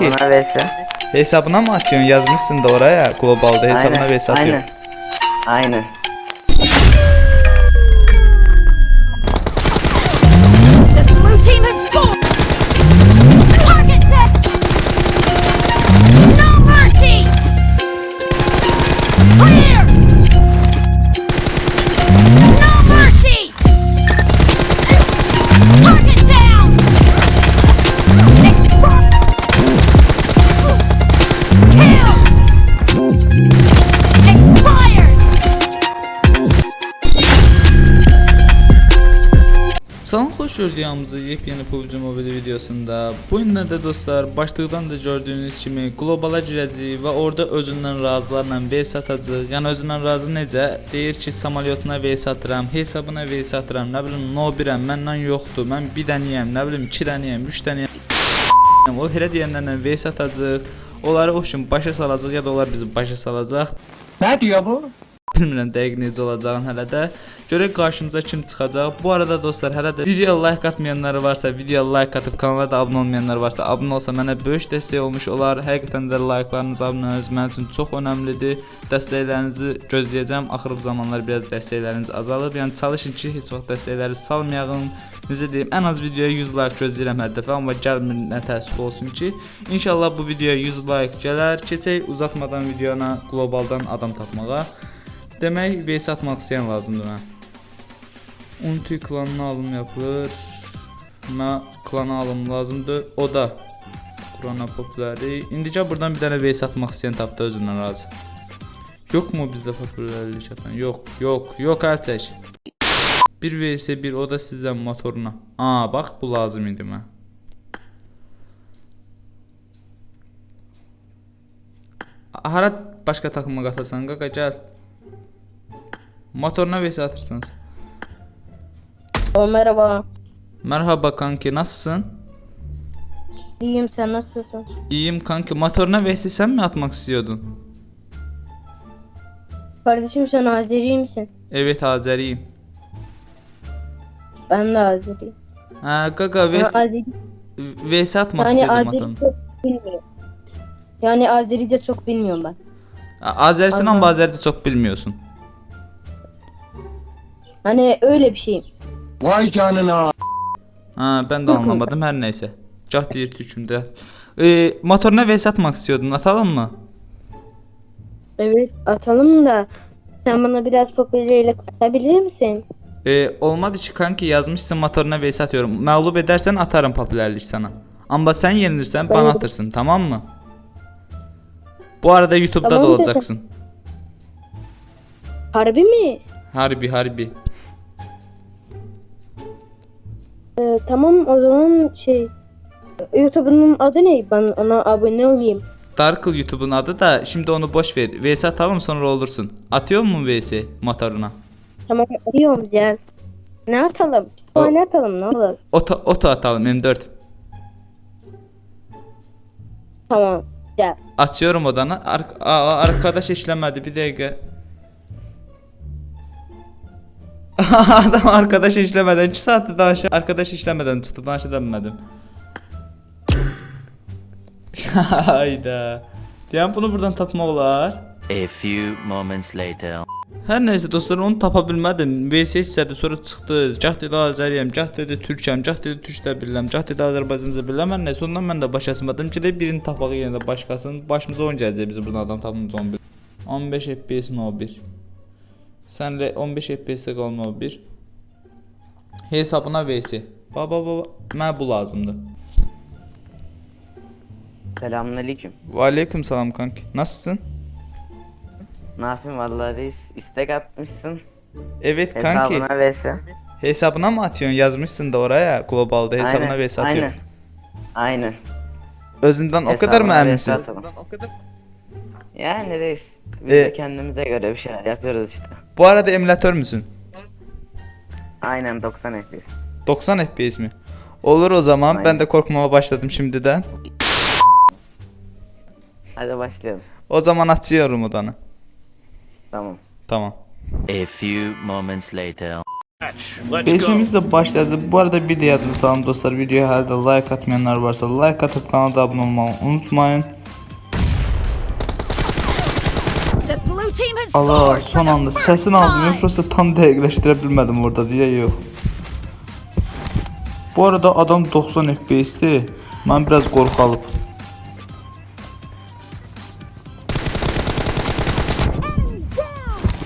Bana verse. Hesabına mı atıyorsun? Yazmışsın da oraya globalde hesabına Aynen, vs atıyorsun. Aynen. Aynen. Xoş gördüyümüzü yepyeni PUBG Mobile videosunda. Bu günlərdə dostlar, başlıqdan da gördüyünüz kimi globala girəcəyik və orada özündən razılarla vs atacağıq. Yəni özündən razı necə? Deyir ki, samalyotuna vs atıram, hesabına vs atıram, nə bilim, no 1-əm, məndən yoxdur, mən bir dənəyəm, nə bilim, 2 dənəyəm, 3 dənəyəm. O elə deyənlərlə vs atacağıq. Onları o üçün başa salacaq ya da onlar bizi başa salacaq. Ne diyor bu? Bilmirəm dəqiq necə olacağını hələ də. Görək qarşımıza kim çıxacaq. Bu arada dostlar, hələ də videoya like atmayanlar varsa, videoya like atıb kanala da abunə olmayanlar varsa, abunə olsa mənə böyük dəstək olmuş olar. Həqiqətən də like'larınız, abunələriniz mənim üçün çox önəmlidir. Dəstəklərinizi gözləyəcəm. Axırı zamanlar biraz dəstəkləriniz azalıb. Yəni çalışın ki, heç vaxt dəstəkləri salmayağım. Necə deyim, ən az videoya 100 like gözləyirəm hər dəfə, amma gəlmir nə təəssüf olsun ki, inşallah bu videoya 100 like gələr. Keçək uzatmadan videona qlobaldan adam tapmağa. Demək VS atmaq istəyən lazımdır mənə. Unity klanına alım yapılır. Mənə klana alım lazımdır. O da Kurana popüləri. İndicə buradan bir dənə VS atmaq istəyən tapdı özündən razı. Yok mu bizdə popülərlik atan? Yox, yox əl çək. 1 vs 1 o da sizdən motoruna. Aa, bax bu lazım idi mənə. Hara başqa takıma qatarsan, qaqa gəl. Motoruna vs atırsınız. O merhaba. Merhaba kanki nasılsın? İyiyim sen nasılsın? İyiyim kanki. Motoruna vs sen mi atmak istiyordun? Kardeşim sen Azeri misin? Evet Azeriyim. Ben de Azeriyim. Ha Ben ve Azeri, vs atmak yani istiyordum Azeri motoruna. çok bilmiyorum. Yani Azerice çok bilmiyorum ben. Azerisin ama. Azerice çok bilmiyorsun. Hani öyle bir şeyim. Vay canına. Ha ben de anlamadım her neyse. Cah deyir türkümdə. Ee, motoruna vs atmak istiyordun. Atalım mı? Evet atalım da sen bana biraz popülerle atabilir misin? Ee, olmadı ki kanki yazmışsın motoruna vs atıyorum. Mağlup edersen atarım popülerlik sana. Ama sen yenilirsen bana Tamam. atırsın tamam mı? Bu arada YouTube'da Tamam da desem. olacaksın. Harbi mi? Harbi harbi. Ee, tamam o zaman şey YouTube'un adı ne? Ben ona abone olayım. Darkle YouTube'un adı da şimdi onu boş ver. VS atalım sonra olursun. Atıyor mu VS motoruna? Tamam arıyorum Cel. Ne atalım? O- Ne atalım ne olur? Oto, oto atalım M4. Tamam gel. Açıyorum odanı. Ar Aa, arkadaş işlemedi bir dakika. Adam arkadaş işlemeden 2 saatte daha aşağı. Arkadaş işlemeden çıtıdan aşağı şey dönmedim. Hayda. Yani bunu buradan tapmaq olar. A few moments later. Hər nəysə dostlar onu tapa bilmədim. VS hissədə sonra çıxdı. Gah dedi Azəriyəm, gah dedi Türkəm, gah dedi Türkcə bilirəm, gah dedi Azərbaycanca bilirəm. Hər nəysə ondan mən də baş açmadım ki, də birini tapaq yenə də başqasının başımıza oyun gələcək bizim burdan adam tapmamız 11. 15 FPS 01. Senle 15 FPS'lik olmalı bir. Hesabına V'si. Baba baba. Me bu lazımdı. Selamünaleyküm. Aleyküm selam kanki. Nasılsın? Ne yapayım vallahi reis istek atmışsın. Evet kanki. Hesabına vs. Hesabına mı atıyorsun? Yazmışsın da oraya globalda hesabına aynen, vs atıyorsun. Aynen. Aynen. Özünden hesabına o kadar mı eminsin? Yani reis biz ee, de kendimize göre bir şeyler yapıyoruz işte. Bu arada emülatör müsün? Aynen 90 FPS. 90 FPS mi? Olur o zaman. Ben Aynen. de korkmaya başladım şimdiden. Hadi başlayalım. O zaman açıyorum odanı. Tamam. Tamam. A few moments later. Beşimiz de başladı. Bu arada bir de yadınıza salın dostlar. Videoya da like atmayanlar varsa like atıp kanala abone olmayı unutmayın. Allah son anda sesini aldım. prosta tam dəqiqləşdirə bilmədim orada deyə yox. Bu arada adam 90 FPS-dir. Mən biraz qorxalıb.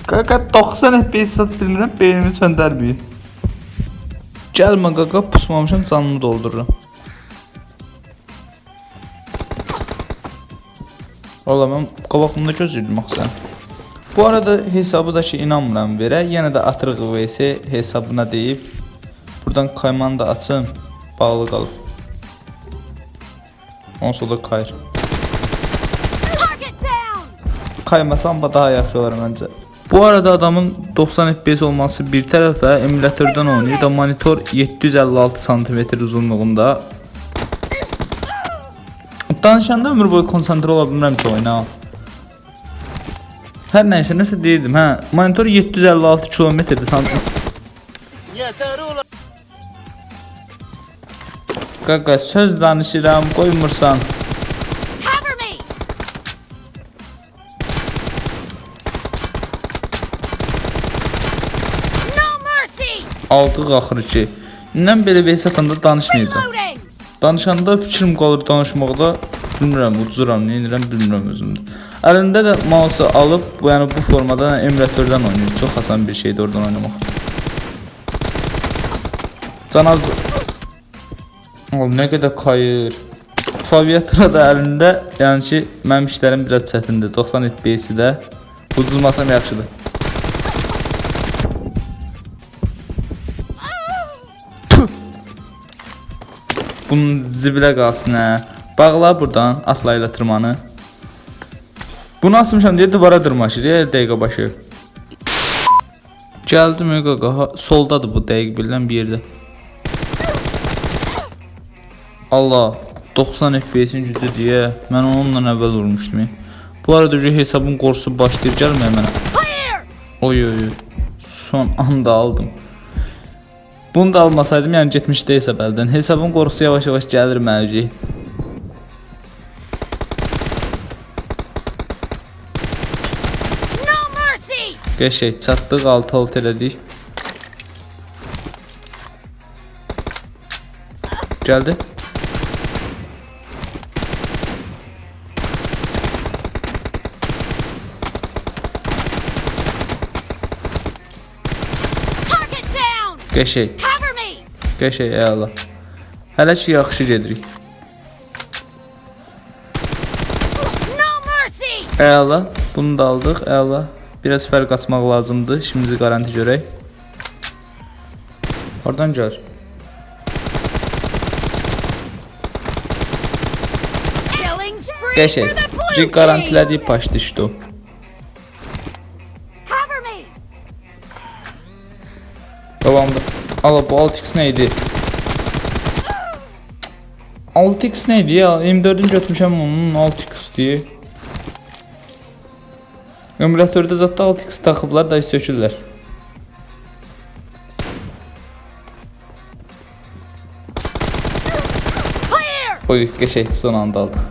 Qaqa 90 FPS sat bilmirəm, beynimi söndərməyin. Gəlmə qaqa, pusmamışam, canımı doldururam. Valla mən qabağımda gözləyirdim axı Bu arada hesabı da ki inanmıram verə. Yenə də atırıq VS hesabına deyib buradan kaymanı da açım. Bağlı qalıb. Onsuz da kayır. Kaymasam da daha yaxşı olar məncə. Bu arada adamın 90 FPS olması bir tərəfə emülatördən oynayır da monitor 756 sm uzunluğunda. Danışanda ömür boyu konsantre ola bilmirəm ki oyuna. Hər nəysə nəsə deyirdim, hə. Monitor 756 kilometrdir sant. Qaqa söz danışıram, mercy. Alqı qaxır ki. İndən belə bir hesabında danışmayacağam. Danışanda fikrim qalır danışmaqda. Bilmirəm, uduzuram, nə edirəm bilmirəm özümdə. Əlində də mouse alıb, bu yəni bu formada emülatördən oynayır. Çox asan bir şeydir oradan oynamaq. Canaz O nə qədər kayır. Klaviatura da əlində, yəni ki, mənim işlərim biraz çətindir. 90 FPS-i də uduzmasam yaxşıdır. Bunun zibilə qalsın hə. Bağla burdan atlayla tırmanı. Bunu açmışam deyə divara dırmaşır ya dəqiqə başı. Gəldim qaqa, soldadır bu dəqiq bilinən bir yerdə. Allah, 90 FPS-in gücü deyə mən onunla əvvəl vurmuşdum. ya. Bu arada şu hesabın qorxusu başlayır gəlməyə mənə. Oy oy. Son anda aldım. Bunu da almasaydım yəni getmişdi hesab əldən. Hesabın qorxusu yavaş-yavaş gəlir mənə. Qəşəng çatdıq 6 alt elədik. Gəldi. Qəşəng, qəşəng əla. Hələ ki yaxşı gedirik. Əla. Bunu da aldıq. Əla. Biraz fərq açmaq lazımdır. İşimizi qaranti görək. Oradan gəl. Başdı işte o. Cover me. Davamlı. Ala bu 6x neydi? 6x neydi ya? M4'ün götürmüşəm onun 6x diye. Emülatördə zətdə 6x taxıblar da sökürlər. Oy qəşəng son anda aldıq.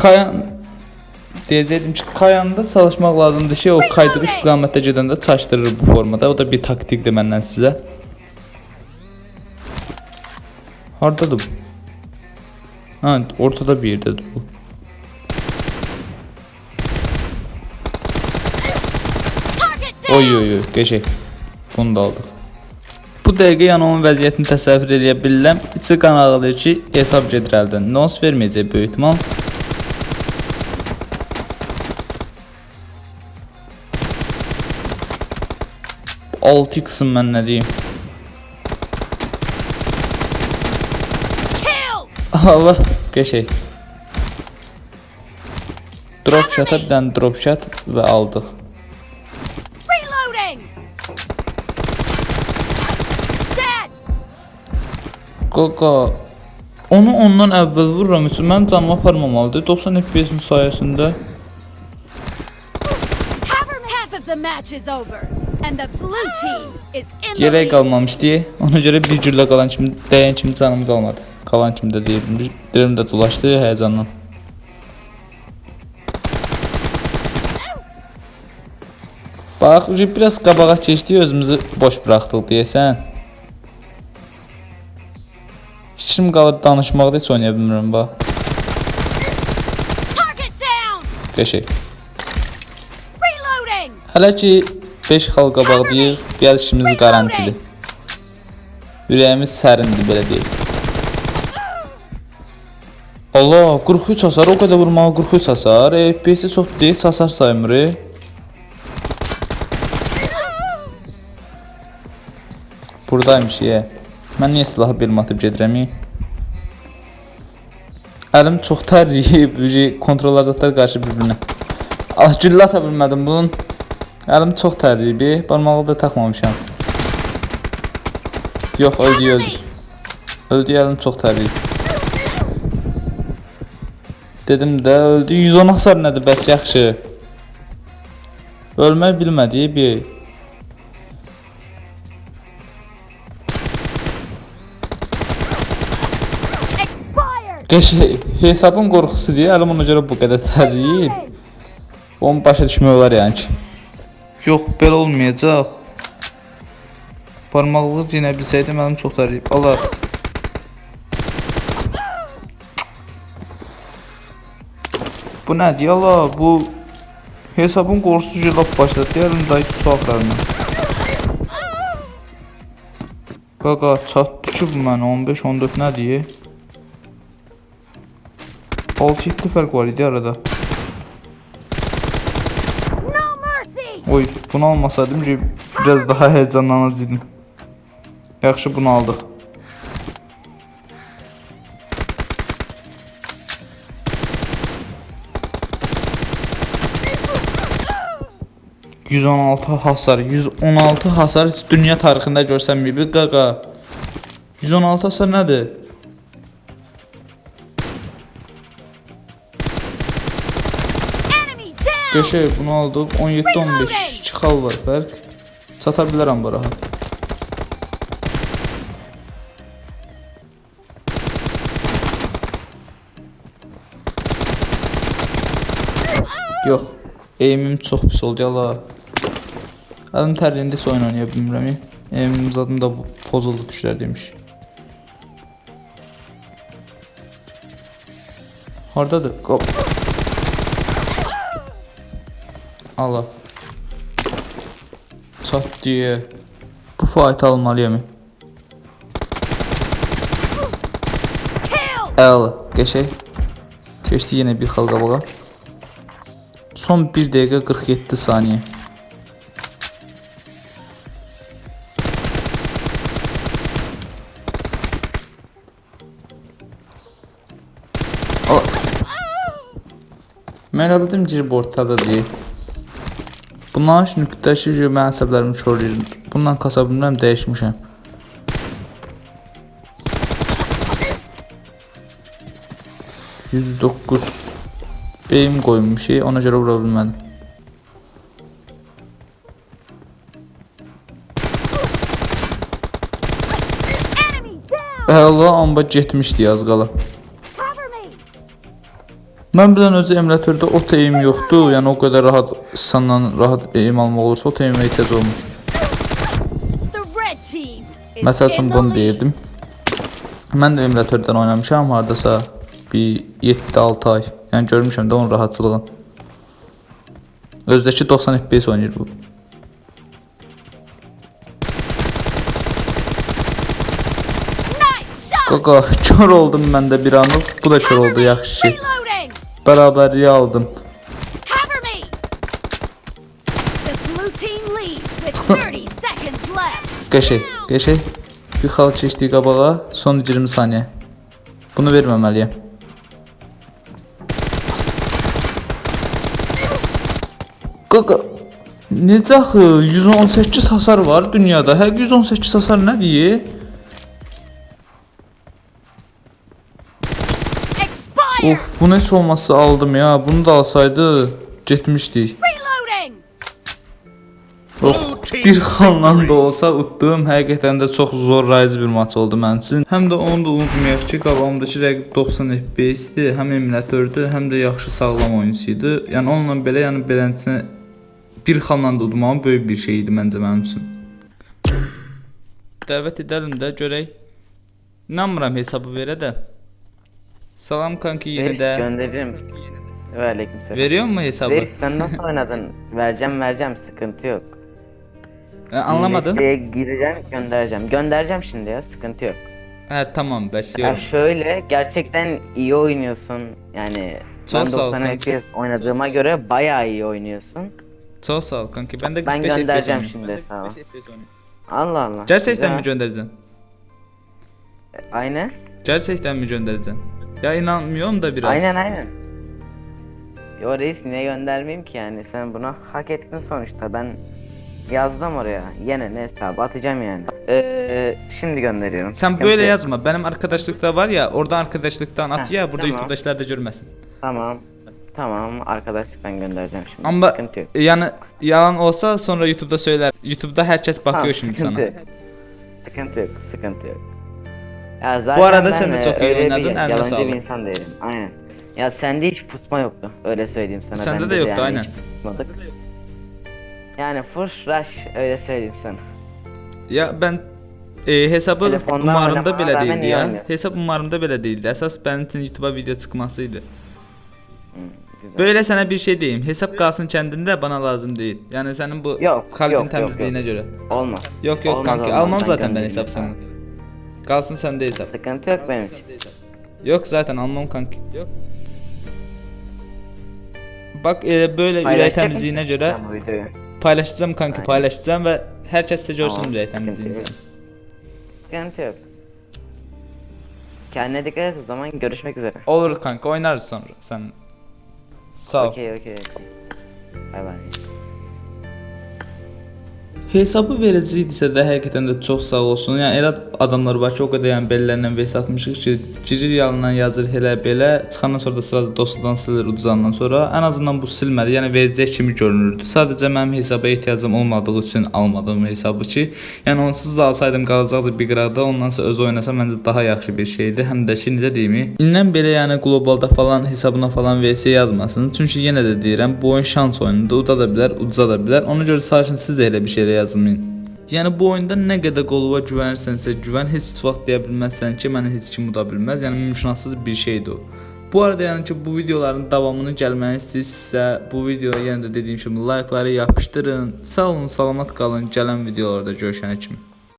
Kayan deyəcəydim ki, kayanda çalışmaq lazımdır ki, o kaydığı istiqamətdə gedəndə çaşdırır bu formada. O da bir taktikdir məndən sizə. Hardadır bu? Ha, ortada bir yerdədir bu. Oy oy oy, qəşəng. Bunu da aldıq. Bu dəqiqə yəni onun vəziyyətini təsəvvür edə bilirəm. İçi qan ağrıdır ki, hesab gedir əldən. Nos verməyəcək böyük ehtimal. Altı qısım mən nə deyim? Allah, qəşəng. Drop shot'a bir dənə drop shot və aldıq. Qaqa onu ondan əvvəl vururam üçün mənim canıma aparmamalıdır. 90 FPS-in sayəsində lead. qalmamışdı. Ona görə bir güllə qalan kimi, dəyən kimi canım qalmadı. Qalan kimi də deyirdim. Dilim də dolaşdı həyəcandan. Bax, biraz qabağa keçdi, özümüzü boş buraxdıq deyəsən. Fikrim qalır danışmaqda heç oynaya bilmirəm bax. Qəşəng. Hələ ki 5 xal qabaqdayıq, biraz işimiz qarantili. Ürəyimiz sərindir belə deyək. Allah, 43 hasar, o qədər vurmağa 43 hasar. E, FPS çox deyil, hasar saymır. E. Buradaymış ya. Mən niyə silahı belim atıb gedirəm? Əlim çox tərliyib, kontrollar zətlər qarşı bir-birinə. Ah, güllə ata bilmədim bunun. Əlim çox tərliyib, barmağı da taxmamışam. Yox, öldü, öldü. Öldü, əlim çox tərliyib. Dedim də öldü. 110 hasar nədir bəs yaxşı. Ölmək bilmədi bir. Qəşəng hesabın qorxusu deyə əlim ona görə bu qədər tərliyib. Onu başa düşmək olar yəni ki. Yox, belə olmayacaq. Barmaqlığı yenə bilsəydim əlim çox tərliyib. Allah. Bu nədir Allah? Bu hesabın qorxusu lap başladı. Deyəlim dayı su axarına. Qaqa çatdı ki bu mənə 15 14 nədir? 6-7 fərq var idi arada. Oy, bunu almasaydım biraz daha heyecanlanacaqdım. Yaxşı bunu aldıq. ...116 hasar, 116 hasar dünya tarixində görsənməyib, qaqa. 116 hasar nədir? Qəşəng bunu aldıq. 17-15 2 xal var fərq. Çata bilərəm bu rahat. Yox. Eğimim çox pis oldu yala. Əlim tərliyində heç oyun oynaya bilmirəm. Eğimim zadım da pozuldu düşlər demiş. Hardadır? Qop. Allah. Çat diye. Bu fight almalıyam. Kill. Əla, qəşəng. Keçdi yenə bir xal qabağa. Son 1 dəqiqə 47 saniyə. Mən elə bildim ortada deyil. Bunların üçün nüqtəşi ki, mən əsəblərimi körləyir. Bundan kasa bilmirəm, dəyişmişəm. Yüz dokuz Beyim koymuş şey ona göre vura bilmədim. Hələ amba getmişdi az qala. Mən bilən özü emülatördə o teyim yoxdur. Yəni o qədər rahat sandan rahat eğim almaq olursa o teyimə ehtiyac olmur. Məsəl üçün bunu deyirdim. Mən də emülatördən oynamışam hardasa bir 7-6 ay. Yəni görmüşəm də onun rahatçılığını. Özdəki 90 FPS oynayır bu. Qaqa, kör oldum mən də bir anlıq. Bu da kör oldu yaxşı şey. Bərabərliyi aldım. Cover me. The blue team leads with 30 seconds left. Qəşəng, qəşəng. Bir xal keçdi qabağa, son 20 saniyə. Bunu verməməliyəm. Qaqa, necə axı 118 hasar var dünyada? Hə 118 hasar nədir? Of, bunu heç olmazsa aldım ya. Bunu da alsaydı getmişdik. Yox, bir xalla da olsa utdum. Həqiqətən də çox zorlayıcı bir maç oldu mənim üçün. Həm də onu da unutmayaq ki, qabağımdakı rəqib 90 FPS-dir, həm emülatördür, həm də yaxşı sağlam oyunçu idi. Yəni onunla belə, yəni beləncə bir xalla da udmağım böyük bir şey idi məncə mənim üçün. Dəvət edəlim də görək. İnanmıram hesabı verə də. Salam kanki yine de. gönderirim. Ve aleykümselam. Veriyor mu hesabı? Reis sen nasıl oynadın? Vereceğim vereceğim sıkıntı yok. E, anlamadım. Listeye gireceğim göndereceğim. Göndereceğim şimdi ya sıkıntı yok. He tamam Ya başlıyorum. şöyle gerçekten iyi oynuyorsun. Yani Çok ben sağ ol 90 kanki. FPS oynadığıma göre bayağı iyi oynuyorsun. Çok sağ ol kanki. Ben de Ben 45 göndereceğim FPS şimdi sana. oynuyorum. Allah Allah. Gerçekten mi Güzel. göndereceksin? Aynen. Gerçekten mi göndereceksin? Ya inanmıyorum da biraz. Aynen aynen. Yo reis niye göndermeyeyim ki yani sen bunu hak ettin sonuçta ben yazdım oraya yine ne hesabı atacağım yani. Ee, şimdi gönderiyorum. Sen Sıkıntı böyle yok. yazma. Benim arkadaşlıkta var ya, oradan arkadaşlıktan at Heh, ya, burada tamam. YouTube'dakiler de görmesin. Tamam. Tamam arkadaşlıktan göndereceğim şimdi. Ama Sıkıntı yok. yani yalan olsa sonra YouTube'da söyler. YouTube'da herkes bakıyor Tamam, şimdi sıkıntı sana. Sıkıntı yok, sıkıntı yok. Ya zaten Bu arada ben sen de çok iyi öyle bir oynadın, eline Yalancı sağlık. bir insan değilim. Aynen. Ya sende hiç pusma yoktu. Öyle söyleyeyim sana. Sende Bende de yoktu, yani aynen. pusmadık. Yani full rush öyle söyleyeyim sana. Ya ben e, hesabı Telefondan umarımda rağmen değildi ya. oynuyor. Hesab umarımda belə değildi. Əsas benim için YouTube'a video çıkmasıydı. Güzel. Böyle sana bir şey diyeyim. Hesap kalsın kendinde bana lazım değil. Yani senin bu Yok, kalbin yok, yok, temizliğine göre. Olmaz. Yok yok Olmaz, kanki olmaz. almam Ben zaten ben hesap sana. Kalsın sende hesap. Sıkıntı yok benim için. Yok zaten almam kanki. Yok. Bak e, böyle Paylaşacak temizliğine göre paylaşacağım kanki Aynen. paylaşacağım ve herkes de görsün Tamam, sıkıntı temizliğini sen. Sıkıntı yok. Kendine dikkat et o zaman görüşmek üzere. Olur kanka oynarız sonra sen. Sağ ol. Okey okey. Bay bay. Hesabı verəcəkdisə də həqiqətən də çox sağ olsun. Yəni elə adamlar var ki, o qədər yəni bellərindən vs atmışıq ki, girir yanından yazır elə belə, çıxandan sonra da sırası dostadan silir uduzandan sonra ən azından bu silmədi. Yəni verəcək kimi görünürdü. Sadəcə mənim hesaba ehtiyacım olmadığı üçün almadığım hesabı ki, yəni onsuz da alsaydım qalacaqdı bir qıraqda, ondan sonra öz oynasam məncə daha yaxşı bir şeydi. Həm də ki, necə deyim? İndən belə yəni qlobalda falan hesabına falan vs yazmasın. Çünki yenə də deyirəm, bu oyun şans oyunudur. Uda da bilər, uduza da bilər. Ona görə sakin siz də elə bir şeylə yazmayın. Yəni bu oyunda nə qədər qolova güvənirsənsə, güvən heç vaxt deyə bilməzsən ki, məni heç kim uda bilməz. Yəni mümkünatsız bir şeydir o. Bu arada yəni ki, bu videoların davamını gəlməni istəyirsinizsə, bu videoya yenə də dediyim kimi like-ları yapışdırın. Sağ olun, salamat qalın. Gələn videolarda görüşənə kimi.